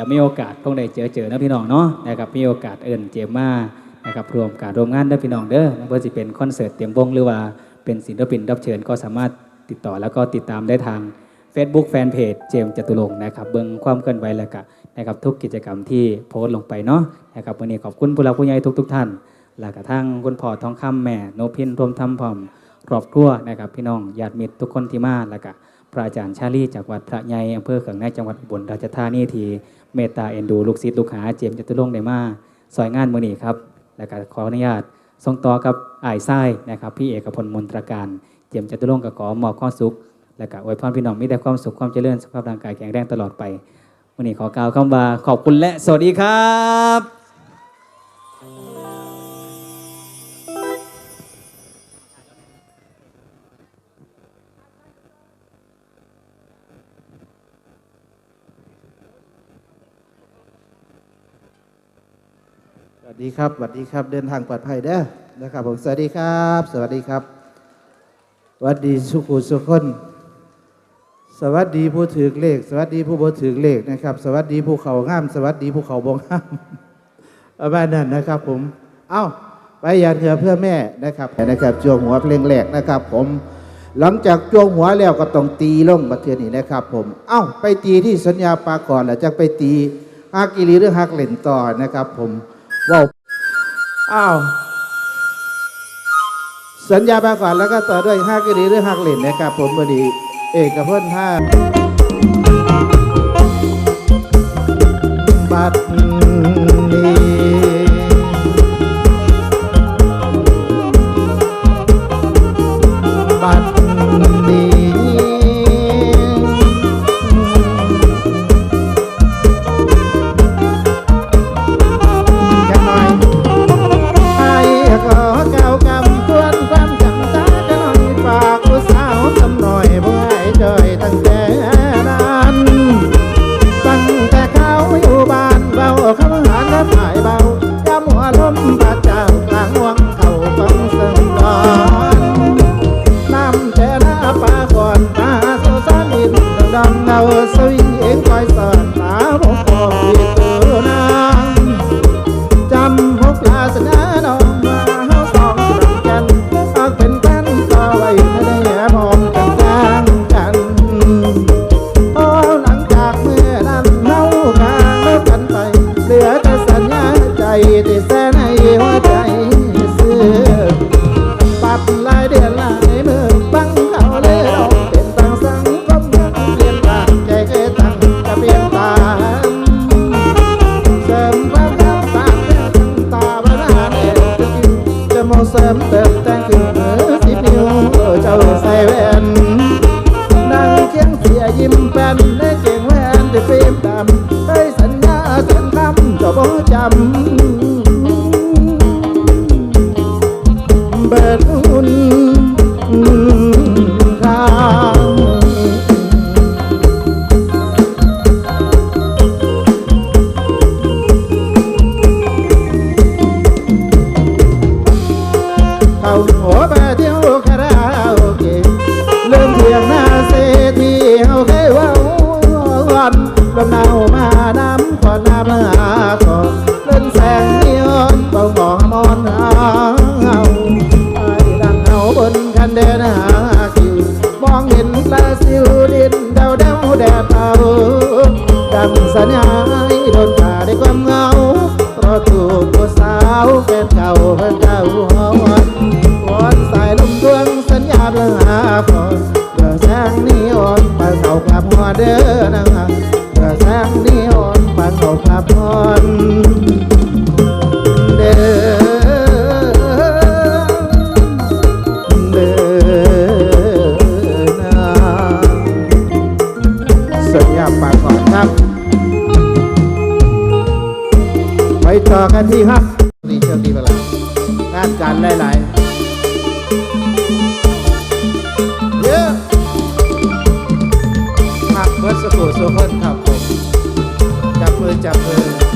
ดี๋ยวมีโอกาสคงได้เจอเจอนะพี่น้องเนาะนะครับมีโอกาสเอิญเจมมานะครับรวมการรวมงานเด้พี่น้องเด้อไม่ว่าจะเป็นคอนเสิร์ตเตรียมวงหรือว่าเป็นศิลปินรับเชิญก็สามารถติดต่อแล้วก็ติดตามได้ทาง Facebook Fanpage เจมจตุรงนะครับเบิ่งความเคลื่อนไหวแล้วก็นะครับทุกกิจกรรมที่โพสต์ลงไปเนาะนะครับวันนี้ขอบคุณผู้หลักผู้ใหญ่ทุกๆท่าน แล้วก็ทั้งคุณพ่อทองคำแม่โนพินรวมทำพร้อมครอบครัวนะครับพี่น้องญาติมิตรทุกคนที่มาแล้วก็ พระอาจารย์ชาลีจากวัดพระใหญ่อำเภอเขืองในจังหวัดอุบลราชธานีทีเมตตาเอ็นดูลูกศิษย์ลูกหาเจมส์จตุรงค์ได้มาซอยงานมือนี้ครับ แล้วก็ขออนุญาตส่งต่อกับอ้ายไส้นะครับ พี่เอกพลมนตรการ เจมส์จตุรงค์ก็ขอมอบความสุข และก็อวยพรพี่น้องมีแต่ความสุขความเจริญสุขภาพร่างกายแข็งแรงตลอดไปวันนี้ขอกล่าวคำว่าขอบคุณและสวัสดีครับ ดีครับสวัสดีครับ เดินทางปลอดภัยเด้อนะครับผมสวัสดีครับ สวัสดีครับสวัสดีสุขุสุขคน สวัสดีผู้ถือเลข สวัสดีผู้บ่ถือเลขนะครับ สวัสดีผู้เขางาม สวัสดีผู้เขาบงามประมาณนั้นนะครับผม เอ้าไปยานเถือเพื่อแม่นะครับนะครับจวงหัวเพลงแรกนะครับ ผม หลังจากจวงหัวแล้วก็ต้องตีลงประเทศนี้นะครับ ผม เอ้าไปตีที่สัญญาปาก่อนแล้วจะไปตีฮักกิรีหรือฮักเล่นต่อนะครับ ผมว้า อ้าวสัญญาปาก่อนแล้วก็ต่อด้วยฮักกิรีหรือหักเหล่นนะครับผมบอดีเอกพจน์ท่า พื่อ จั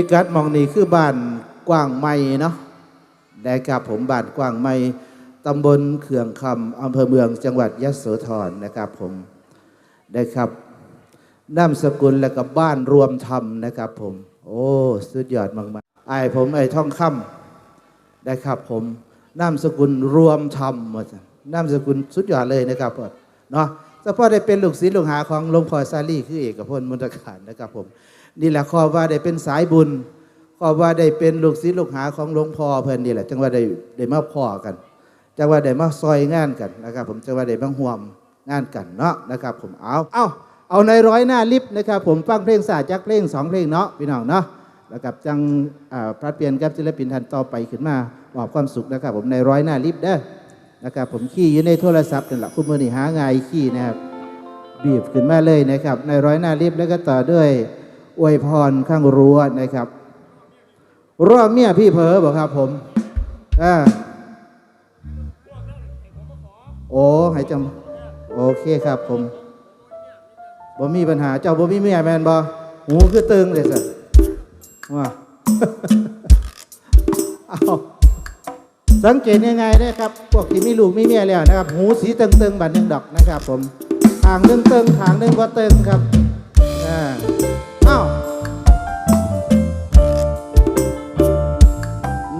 พี่กัดมองนี่คือบ้านกว้างไม่เนาะได้ครับผมบ้านกว้างไม่ตำบลเขื่องคำอำเภอเมืองจังหวัดยโสธรนะครับผมได้ครับนามสกุลและกับบ้านรวมธรรมนะครับผม โอ้สุดยอดมากๆไอผมไอท่องคำได้ครับผมนามสกุลรวมธรรมหมดนามสกุลสุดยอดเลยนะครับผมเนาะเฉพาะได้เป็นลูกศิษย์ลูกหาของหลวงพ่อซาลีคือเอกพลมุนตขานนะครับผม นี่แหละข้อว่าได้เป็นสายบุญข้อว่าได้เป็นลูกศิษย์ลูกหาของหลวงพ่อเพิ่นนี่แหละจังว่าได้ได้มาพ่อกันจังว่าได้มาซอยงานกันนะครับ ผมจังว่าได้มาห่วมงานกันเนาะนะครับ ผมเอาเอาเอาในร้อยหน้าลิฟต์นะครับผมฟังเพลงศาสตร์จักเพลงสองเพลงเนาะพี่น้องเนาะแล้วกับจังพระเปลี่ยนกับศิลปินทันต่อไปขึ้นมามอบความสุขนะครับ ผมในร้อยหน้าลิฟต์เด้อนะครับผมขี้อยู่ในโทรศัพท์นั่นแหละคุณมือนี่หาง่ายขี้นะครับบีบขึ้นมาเลยนะครับ ในร้อยหน้าลิฟต์แล้วก็ต่อด้วย อวยพรข้างรั้วนะครับ รอบเมียพี่เผลอบอกครับผมอ่าโอ้ให้จำโอเคครับผมบ่มีปัญหาเจ้าบ่มีเมียแมนบ่หูคือตึงเลยสิว่าเอาสังเกตยังไงนะครับพวกที่มีลูกมีเมียแล้วนะครับ หูสีตึงๆบัดหนึ่งดอกนะครับ ผมทางหนึ่งเตึงทางหนึ่งก็เตึงครับอ่า อ้าว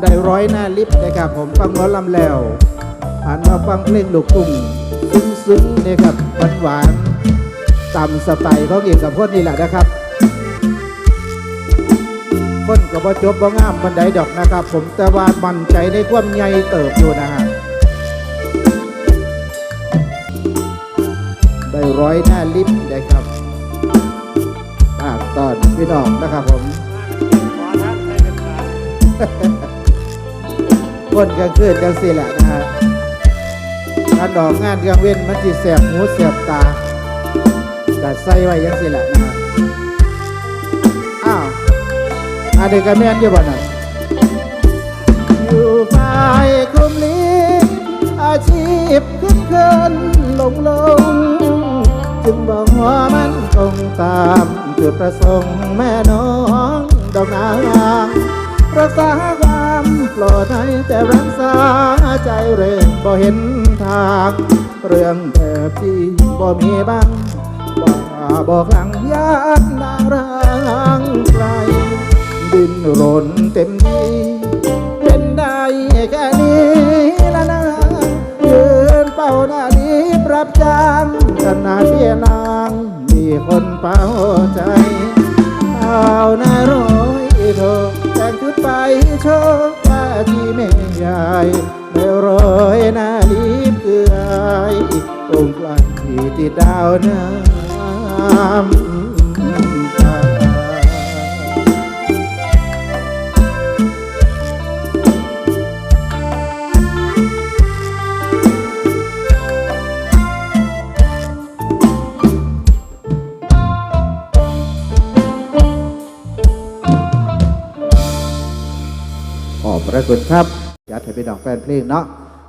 ได้ร้อยหน้าลิฟต์นะครับผมฟังหมอลำแล้วหันมาฟังเพลงลูกทุ่งซึ้งๆนะครับหวานๆตามสไตล์ของเอกกับพจน์นี่แหละนะครับคนกับว่าจบว่างามบันไดดอกนะครับ ผมแต่ว่ามั่นใจในความใหญ่เติบอยู่นะฮะได้ร้อยหน้าลิฟต์นะครับ พี่น้องนะครับผมคนกลางคืนกลางสีแหละนะฮะการดอกงานกลางเว้นมันจีแสบหูแสบตาแต่ใส่ไว้ยังสิแหละนะฮะอ้าวอันเด็กกันแม่นอยู่บ่น่ะอยู่ฝ่ายกลุ่มนี้อาชีพขึ้นขึ้นลงลง จึงบอกว่ามันคงตาม จุดประสงค์แม่น้องดอกนางรักษาความปลอดภัยแต่รักษาใจเริ่มบ่เห็นทาง เรื่องแบบที่บ่มีบ้างบอกบอกหลังยานนางรางไกลดินรนเต็มที่เป็นได้แค่นี้ละนะยืนเป้าหน้านี้ปรับจางขนาดเพียนา คนเป้าใจเอาหน้าร้อยโทแต่งชุดไปโชว์ว่าที่ไม่ยายไม่ร้อยหน้าลีบเกลือองค์กลางที่ติดดาวน้ำ คุณครับอยากให้เป็นดอกแฟนเพลงเนาะ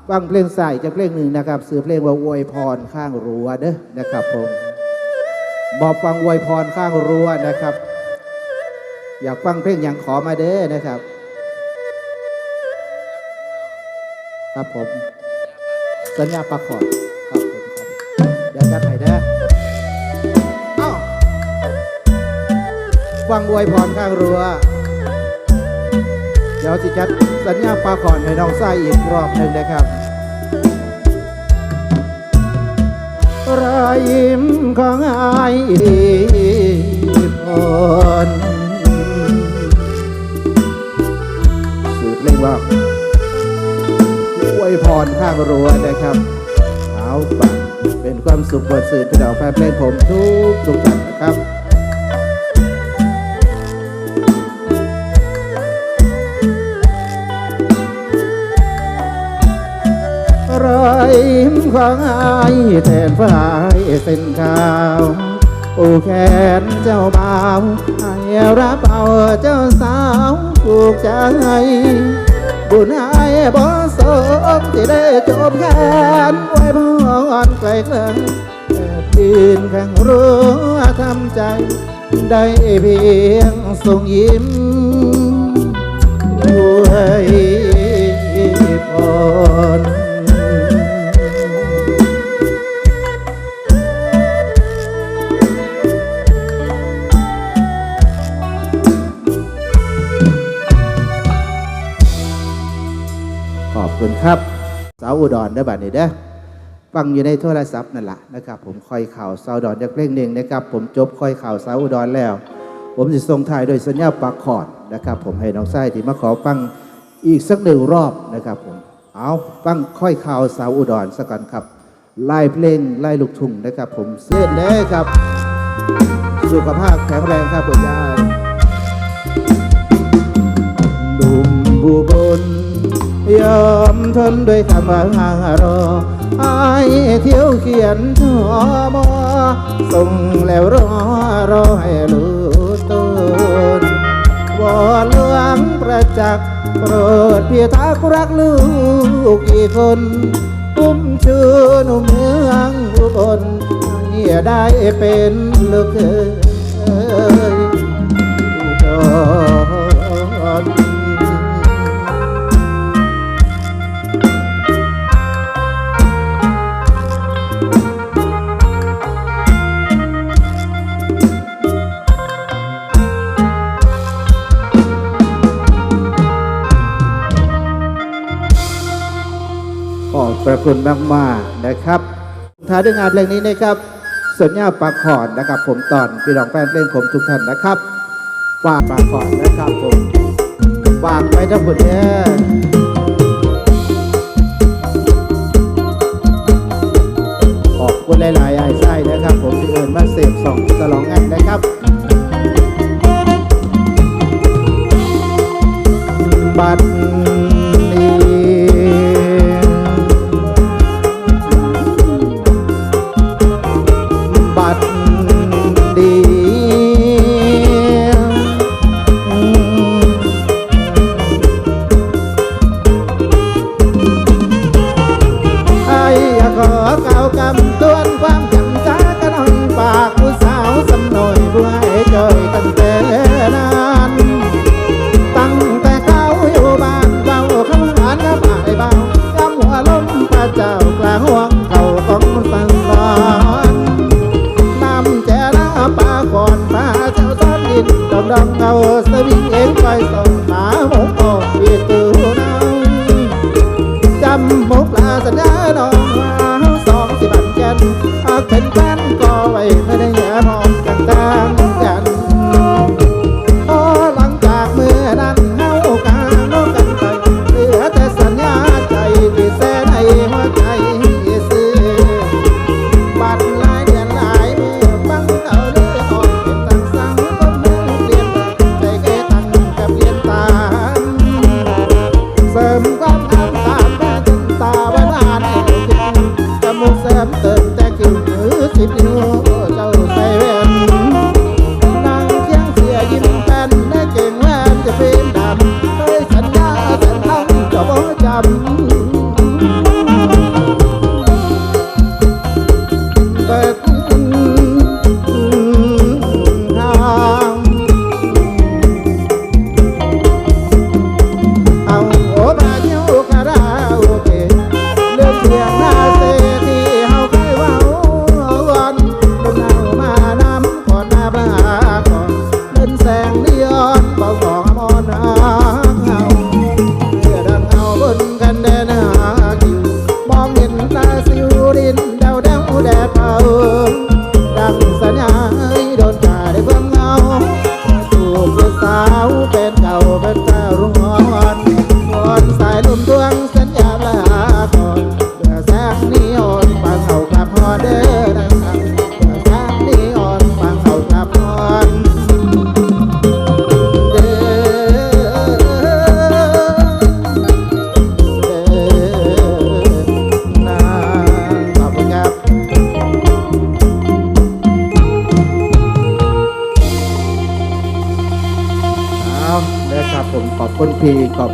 ฟังเพลงใส่จากเพลงหนึ่งนะครับซื้อเพลงว่าอวยพรข้างรั้วเด้อนะครับผมบอกฟังอวยพรข้างรั้วนะครับ อยากฟังเพลงอย่างขอมาเด้อนะครับ ครับผม สัญญาปลาขอดครับผมเดี๋ยวจัดให้เด้อฟังอวยพรข้างรั้ว เดี๋ยวสิจัดสัญญาปลาขอนให้น้องไส้อีกรอบหนึ่งนะครับรอยยิ้มของอายพรสืบเพลงว่าอวยพรข้างรั้วนะครับ เอาฝังเป็นความสุขบนสื่อพี่น้องแฟนเพลงผมทุกทุกท่านนะครับ ยิ้ายแทนฝ่ายเส้นขาวโอ้แขนเจ้าบ่าวให้รับเอาเจ้าสาวผูกใจบุญอายบ่สมที่ได้จบแขนไว้พรไกลไกลแอบยืนข้างรั้ทำใจ ได้เพียงส่งยิ้มด้วยพร อุดรได้อบัดนี้เด้อฟังอยู่ในโทรศัพท์นั่นแหละนะครับ ผมคอยข่าวสาวดอุดรจากเพลงหนึ่งนะครับ ผมจบคอยข่าวสาวอุดรแล้ว ผมจะส่งท้ายโดยสัญญาปากคอดนะครับ ผมให้น้องไส้ที่มาขอฟังอีกสักหนึ่งรอบนะครับ ผมเอาฟังค่อยข่าวสาวอุดรสักกันครับไล่เพลงไล่ลูกทุ่งนะครับ ผมเส้นเด้อครับ สุขภาพแข็งแรงครับคุณยาย ยอมทนด้วยคำว่ารอไอายเที่ยวเขียนทอมอส่งแล้วรอรอให้รู้ต้นวอนหลวงประจักษ์โปรดเพียทักรักลูกกี่คนอุ้มชื่อหนุ่มเมืองอุบลให้ได้เป็นลูกเคยอุดร คุณมากๆนะครับท้ายด้วยงานเพลงนี้นะครับสัญญาปากขอนนะครับ ผมตอนพี่น้องแฟนเพลงผมทุกท่านนะครับฝากปากขอนนะครับผมฝากไปทั้งหมดเนี่ยขอบคุณหลายๆไอ้ไส้นะครับ ผมที่เอิญมาเสพสองสลองงานนะครับ บัดนี้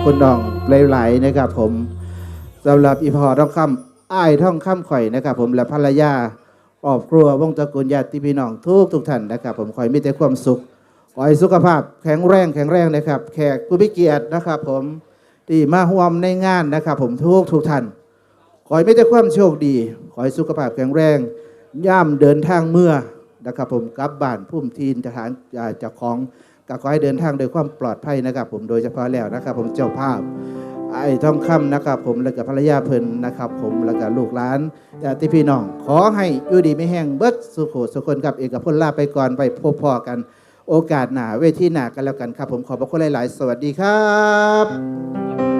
คุณน้องหลายๆนะครับผมสำหรับอีพอท่องคำอ้ายท่องคำข่อยนะครับ ผมและภรรยาครอบครัววงตระกูลญาติพี่น้องทุกทุกท่านนะครับ ผมขอให้มีแต่ความสุขขอให้สุขภาพแข็งแรงแข็งแรงนะครับ แขกผู้พิเกียรตินะครับ ผมที่มาร่วมในงานนะครับ ผมทุกทุกท่านขอให้มีแต่ความโชคดี ขอให้สุขภาพแข็งแรง ย่ามเดินทางเมื่อนะครับ ผมกลับบ้านพุ่มทีนทหารจากของ ก็ขอให้เดินทางโดยความปลอดภัยนะครับ ผมโดยเฉพาะแล้วนะครับ ผมเจ้าภาพไอ้ทองคำนะครับ ผมแล้วก็ภรรยาเพิ่นนะครับ ผมแล้วก็ลูกหลานญาติพี่น้อง ขอให้อยู่ดีไม่แห้งเบิดสุขสุขคนกับเอกพลลาไปก่อนไปพบพ่อกัน โอกาสหนาเวทีหนากันแล้วกันครับ ผมขอบพระคุณหลาย ๆ สวัสดีครับ